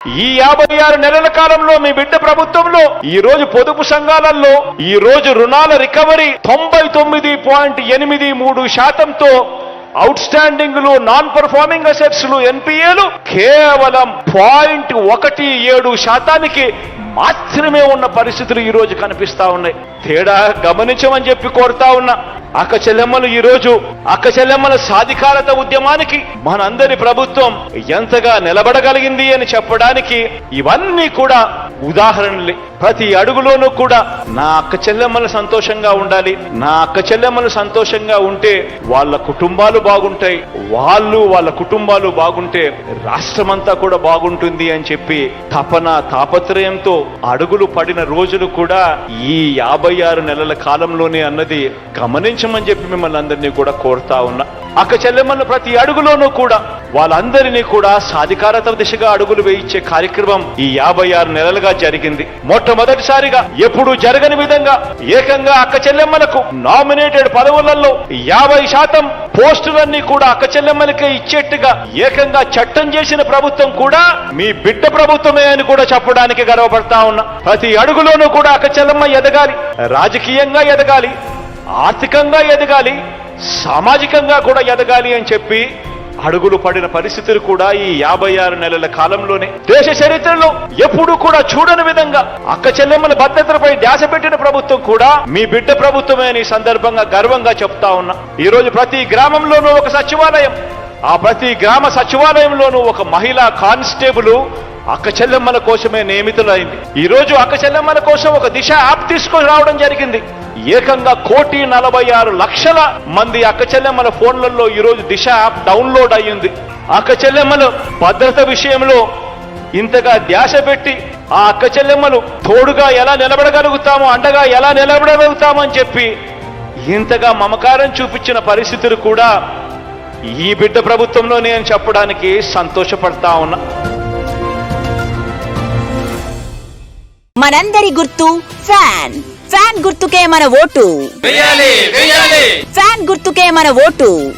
ఈ యాభై ఆరు నెలల కాలంలో మీ బిడ్డ ప్రభుత్వంలో ఈ రోజు పొదుపు సంఘాలలో ఈ రోజు రుణాల రికవరీ తొంభై తొమ్మిది పాయింట్ ఎనిమిది మూడు శాతంతో అవుట్ స్టాండింగ్లు నాన్ పర్ఫార్మింగ్ అసెట్స్ ఎన్పిఏలు కేవలం పాయింట్ ఒకటి ఏడు శాతానికి మాత్రమే ఉన్న పరిస్థితులు ఈరోజు కనిపిస్తా ఉన్నాయి. తేడా గమనించమని చెప్పి కోరుతా ఉన్నా. అక్క చెల్లెమ్మలు ఈ రోజు అక్క చెల్లెమ్మల సాధికారత ఉద్యమానికి మనందరి ప్రభుత్వం ఎంతగా నిలబడగలిగింది అని చెప్పడానికి ఇవన్నీ కూడా ఉదాహరణలే ప్రతి అడుగులోనూ కూడా నా అక్క చెల్లెమ్మలు సంతోషంగా ఉండాలి. నా అక్క చెల్లెమ్మలు సంతోషంగా ఉంటే వాళ్ళ కుటుంబాలు బాగుంటాయి. వాళ్ళు వాళ్ళ కుటుంబాలు బాగుంటే రాష్ట్రమంతా కూడా బాగుంటుంది అని చెప్పి తపన తాపత్రయంతో అడుగులు పడిన రోజులు కూడా ఈ యాభై ఆరు నెలల కాలంలోనే అన్నది గమనించమని చెప్పి మిమ్మల్ని అందరినీ కూడా కోరుతా ఉన్నా. అక్క చెల్లెమ్మలు ప్రతి అడుగులోనూ కూడా వాళ్ళందరినీ కూడా సాధికారత దిశగా అడుగులు వేయించే కార్యక్రమం ఈ యాభై ఆరు నెలలుగా జరిగింది. మొట్టమొదటిసారిగా ఎప్పుడు జరగని విధంగా ఏకంగా అక్క చెల్లెమ్మలకు నామినేటెడ్ పదవులలో యాభై శాతం పోస్టులన్నీ కూడా అక్క చెల్లెమ్మలకే ఇచ్చేట్టుగా ఏకంగా చట్టం చేసిన ప్రభుత్వం కూడా మీ బిడ్డ ప్రభుత్వమే అని కూడా చెప్పడానికి గర్వపడతా ఉన్నా. ప్రతి అడుగులోనూ కూడా అక్క చెల్లెమ్మ ఎదగాలి రాజకీయంగా ఎదగాలి ఆర్థికంగా ఎదగాలి సామాజికంగా కూడా ఎదగాలి అని చెప్పి అడుగులు పడిన పరిస్థితులు కూడా ఈ యాభై ఆరు నెలల కాలంలోనే. దేశ చరిత్రలో ఎప్పుడూ కూడా చూడని విధంగా అక్క చెల్లెమ్మల భద్రతలపై ధ్యాస పెట్టిన ప్రభుత్వం కూడా మీ బిడ్డ ప్రభుత్వమే అని ఈ సందర్భంగా గర్వంగా చెప్తా ఉన్నా. ఈ రోజు ప్రతి గ్రామంలోనూ ఒక సచివాలయం. ఆ ప్రతి గ్రామ సచివాలయంలోనూ ఒక మహిళా కానిస్టేబుల్ అక్క చెల్లెమ్మల కోసమే నియమితులైంది. ఈరోజు అక్క చెల్లెమ్మల కోసం ఒక దిశ యాప్ తీసుకొని రావడం జరిగింది. ఏకంగా కోటి నలభై ఆరు లక్షల మంది అక్క చెల్లెమ్మల ఫోన్లలో ఈరోజు దిశ యాప్ డౌన్లోడ్ అయ్యింది. అక్క చెల్లెమ్మలు భద్రత విషయంలో ఇంతగా ధ్యాస పెట్టి ఆ అక్క చెల్లెమ్మలు తోడుగా ఎలా నిలబడగలుగుతామో అండగా ఎలా నిలబడగలుగుతామని చెప్పి ఇంతగా మమకారం చూపించిన పరిస్థితులు కూడా ఈ బిడ్డ ప్రభుత్వంలోనే అని చెప్పడానికి సంతోషపడతా ఉన్నా. మనందరి గుర్తు ఫ్యాన్. ఫ్యాన్ గుర్తుకే మన ఓటు. ఫ్యాన్ గుర్తుకే మన ఓటు.